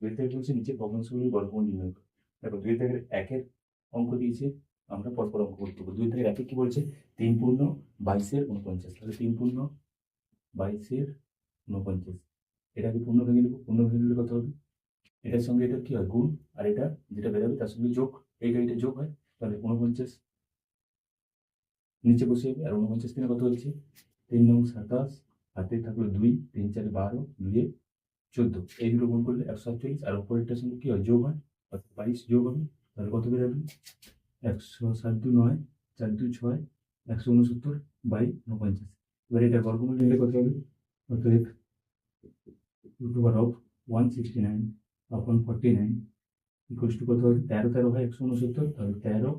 দুই থেকে বলছে নিচে ভগ্নাংশগুলির বর্গমূল নির্ণয় করো। দেখো দুই থেকে একের অঙ্ক দিয়েছে, আমরা পরপর অঙ্ক করতে দুই থেকে একে কি বলছে? তিন পূর্ণ বাইশের উনপঞ্চাশ তাহলে তিন পূর্ণ বাইশের উনপঞ্চাশ এটাকে পূর্ণ ভেঙে দেবো। পূর্ণ ভেঙে দিলে কত হবে? এটার সঙ্গে এটা কি হয়? গুণ। আর এটা যেটা বেরোবে তার সঙ্গে যোগ। এইটা এটা যোগ হয়। তাহলে উনপঞ্চাশ নিচে বসে যাবে। আর উনপঞ্চাশ দিনে কত হচ্ছে? তিন নং সাতাশ। হাতে থাকল দুই। তিন চারে বারো। দুয়ে চোদ্দ। এই দুটো গুণ করলে একশো আটচল্লিশ, আর উপরেরটার সঙ্গে কি হয়? যোগ হয়। অর্থাৎ বাইশ যোগ হবে। তাহলে কত বেরোবে একশো সাত দু নয়, চার দু ছয়, একশো উনসত্তর বাই উনপঞ্চাশ এবার এটা বর্গমূল নিলে কত হবে? অতএব root of one sixty nine upon forty nine equals to কত হবে? তেরো তেরো হয় একশো উনসত্তর, তাহলে তেরো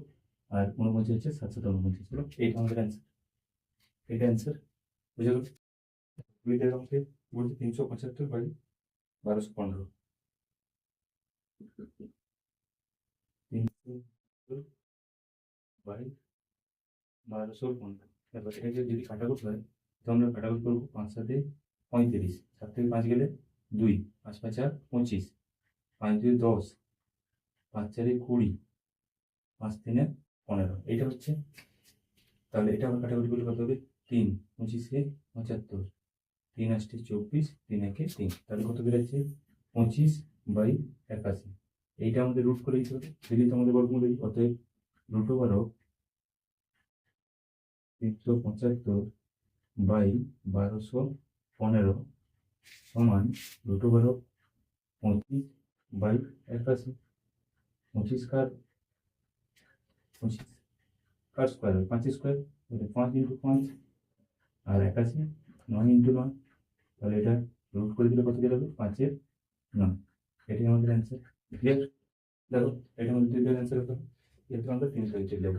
আর উনপঞ্চাশ হচ্ছে সাতশো উনপঞ্চাশ হলো এইটা আমাদের অ্যান্সার এটা অ্যান্সার বুঝে গেল? বলছে তিনশো পঁচাত্তর বাই বারোশো পনেরো। বারোশো পনেরো। এবার এটাকে যদি কাটাকুট হয়, তো আমরা কাটাকুট করব পাঁচ সাথে পঁয়ত্রিশ। সাত থেকে পাঁচ গেলে দুই, পাঁচ পাঁচ চার পঁচিশ। পাঁচ দুই দশ, পাঁচ চারে কুড়ি, পাঁচ তিনে পনেরো। এইটা হচ্ছে, তাহলে এটা আমরা কাটাকুটি কত হবে? তিন, পঁচিশে পঁচাত্তর। তিন আষ্টে চব্বিশ, তিন একে তিন। তাহলে কত বেরোচ্ছে? পঁচিশ বাই একাশি। এইটা আমাদের রুট করে দিতে হবে। দিলেই তো আমাদের বর্গমূল এই, অতএব রুট অফ তিনশো পঁচাত্তর বাই বারোশো পনেরো সমান রুট অফ পঁচিশ বাই একাশি। পঁচিশ কার? পঁচিশ কার স্কোয়ার পাঁচ স্কোয়ার পাঁচ ইন্টু পাঁচ আর একাশি নয় ইন্টু নয়। তাহলে এটা রুট করে দিলে কত বেরোবে পাঁচের নয়। এটাই আমাদের অ্যান্সার ক্লিয়ার দেখো, এটা আমাদের দ্বিতীয় অ্যান্সার হতো এরপর আমরা তিনশো চলে যাব